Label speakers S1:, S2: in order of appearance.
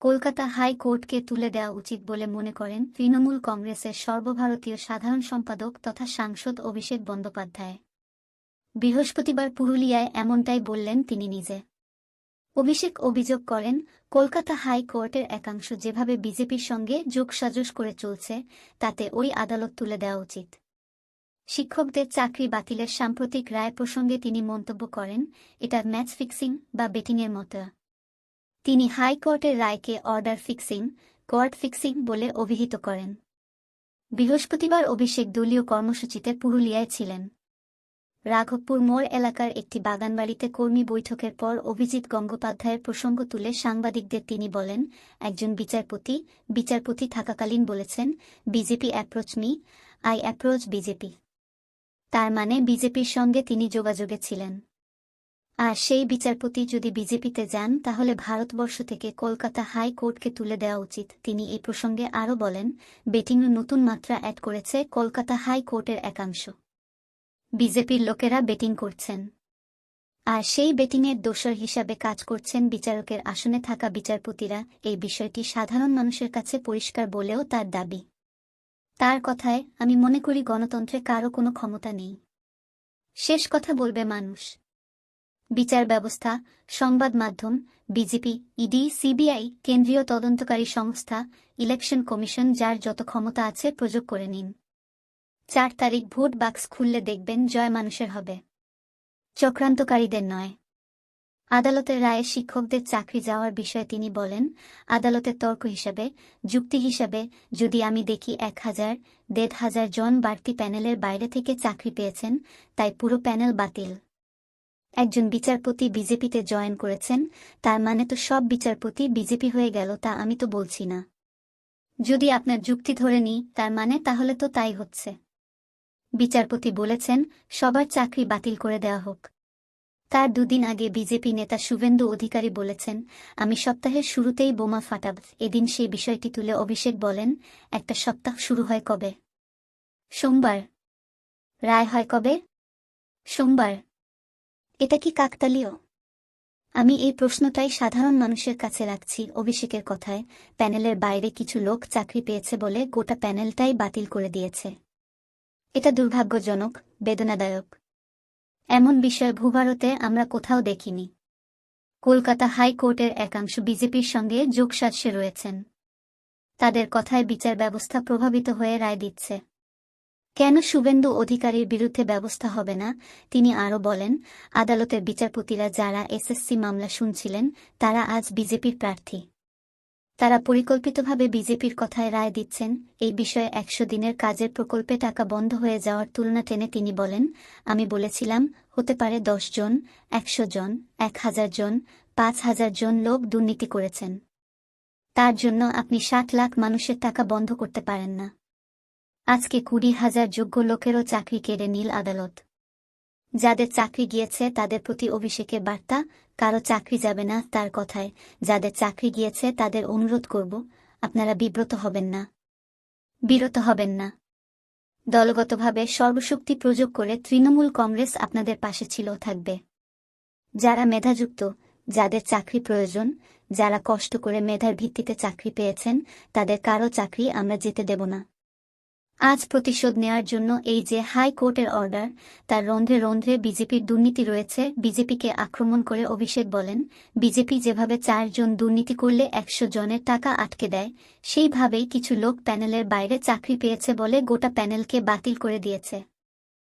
S1: কলকাতা হাইকোর্টকে তুলে দেওয়া উচিত বলে মনে করেন তৃণমূল কংগ্রেসের সর্বভারতীয় সাধারণ সম্পাদক তথা সাংসদ অভিষেক বন্দ্যোপাধ্যায়। বৃহস্পতিবার পুরুলিয়ায় এমনটাই বললেন তিনি নিজে। অভিষেক অভিযোগ করেন, কলকাতা হাইকোর্টের একাংশ যেভাবে বিজেপির সঙ্গে যোগসাজশ করে চলছে, তাতে ওই আদালত তুলে দেওয়া উচিত। শিক্ষকদের চাকরি বাতিলের সাম্প্রতিক রায় প্রসঙ্গে তিনি মন্তব্য করেন, এটা ম্যাচ ফিক্সিং বা বেটিংয়ের মতো। তিনি হাইকোর্টের রায়কে অর্ডার ফিক্সিং কোয়ার্ট ফিক্সিং বলে অভিহিত করেন। বৃহস্পতিবার অভিষেক দলীয় কর্মসূচিতে পুরুলিয়ায় ছিলেন। রাঘবপুর মোড় এলাকার একটি বাগানবাড়িতে কর্মী বৈঠকের পর অভিজিৎ গঙ্গোপাধ্যায়ের প্রসঙ্গ তুলে সাংবাদিকদের তিনি বলেন, একজন বিচারপতি বিচারপতি থাকাকালীন বলেছেন, BJP approach me I approach BJP. তার মানে বিজেপির সঙ্গে তিনি যোগাযোগে ছিলেন। আর সেই বিচারপতি যদি বিজেপিতে যান, তাহলে ভারতবর্ষ থেকে কলকাতা হাইকোর্টকে তুলে দেওয়া উচিত। তিনি এই প্রসঙ্গে আরও বলেন বেটিংয়ে নতুন মাত্রা অ্যাড করেছে কলকাতা হাইকোর্টের একাংশ। বিজেপির লোকেরা বেটিং করছেন। আর সেই বেটিংয়ের দোষর হিসাবে কাজ করছেন বিচারকের আসনে থাকা বিচারপতিরা। এই বিষয়টি সাধারণ মানুষের কাছে পরিষ্কার বলেও তার দাবি। তার কথায়, আমি মনে করি গণতন্ত্রে কারও কোনো ক্ষমতা নেই। শেষ কথা বলবে মানুষ। বিচার ব্যবস্থা, সংবাদ মাধ্যম, বিজেপি, ইডি, সিবিআই, কেন্দ্রীয় তদন্তকারী সংস্থা, ইলেকশন কমিশন যার যত ক্ষমতা আছে প্রয়োগ করে নিন। চার তারিখ ভোট বাক্স খুললে দেখবেন জয় মানুষের হবে। চক্রান্তকারীদের নয়। আদালতের রায়ে শিক্ষকদের চাকরি যাওয়ার বিষয়ে তিনি বলেন, আদালতের তর্ক হিসাবে, যুক্তি হিসাবে, যদি আমি দেখি এক হাজার, দেড় হাজার জন বাড়তি প্যানেলের বাইরে থেকে চাকরি পেয়েছেন, তাই পুরো প্যানেল বাতিল। একজন বিচারপতি বিজেপিতে জয়েন করেছেন, তার মানে তো সব বিচারপতি বিজেপি হয়ে গেল তা আমি তো বলছি না। যদি আপনার যুক্তি ধরে নিই, তার মানে তাহলে তো তাই হচ্ছে। বিচারপতি বলেছেন, সবার চাকরি বাতিল করে দেওয়া হোক। তার দুদিন আগে বিজেপি নেতা শুভেন্দু অধিকারী বলেছেন, আমি সপ্তাহের শুরুতেই বোমা ফাটাব, এদিন সেই বিষয়টি তুলে অভিষেক বলেন, একটা সপ্তাহ শুরু হয় কবে? সোমবার। রায় হয় কবে? সোমবার। এটা কি কাকতালীয়? আমি এই প্রশ্নটাই সাধারণ মানুষের কাছে রাখছি অভিষেকের কথায়। প্যানেলের বাইরে কিছু লোক চাকরি পেয়েছে বলে গোটা প্যানেলটাই বাতিল করে দিয়েছে। এটা দুর্ভাগ্যজনক, বেদনাদায়ক। এমন বিষয় ভূভারতে আমরা কোথাও দেখিনি। কলকাতা হাইকোর্টের একাংশ বিজেপির সঙ্গে যোগসাস্যে রয়েছেন। তাদের কথায় বিচার ব্যবস্থা প্রভাবিত হয়ে রায় দিচ্ছে। কেন শুভেন্দু অধিকারীর বিরুদ্ধে ব্যবস্থা হবে না? তিনি আরও বলেন, আদালতের বিচারপতিরা যারা এসএসসি মামলা শুনছিলেন, তারা আজ বিজেপির প্রার্থী। তারা পরিকল্পিতভাবে বিজেপির কথায় রায় দিচ্ছেন। এই বিষয়ে একশো দিনের কাজের প্রকল্পে টাকা বন্ধ হয়ে যাওয়ার তুলনা টেনে তিনি বলেন, আমি বলেছিলাম, হতে পারে দশ জন, একশো জন, এক হাজার জন, পাঁচ হাজার জন লোক দুর্নীতি করেছেন। তার জন্য আপনি ষাট লাখ মানুষের টাকা বন্ধ করতে পারেন না। আজকে কুড়ি হাজার যোগ্য লোকেরও চাকরি কেড়ে নীল আদালত। যাদের চাকরি গিয়েছে তাদের প্রতি অভিষেকের বার্তা, কারও চাকরি যাবে না তার কথায়। যাদের চাকরি গিয়েছে তাদের অনুরোধ করব, আপনারা বিব্রত হবেন না। বিরত হবেন না। দলগতভাবে সর্বশক্তি প্রয়োগ করে তৃণমূল কংগ্রেস আপনাদের পাশে ছিল থাকবে। যারা মেধাযুক্ত, যাদের চাকরি প্রয়োজন, যারা কষ্ট করে মেধার ভিত্তিতে চাকরি পেয়েছেন, তাদের কারও চাকরি আমরা যেতে দেব না। আজ প্রতিশোধ নেওয়ার জন্য এই যে হাইকোর্টের অর্ডার, তার রন্ধ্রে রন্ধ্রে বিজেপির দুর্নীতি রয়েছে। বিজেপিকে আক্রমণ করে অভিষেক বলেন, বিজেপি যেভাবে চারজন দুর্নীতি করলে একশো জনের টাকা আটকে দেয়, সেইভাবেই কিছু লোক প্যানেলের বাইরে চাকরি পেয়েছে বলে গোটা প্যানেলকে বাতিল করে দিয়েছে।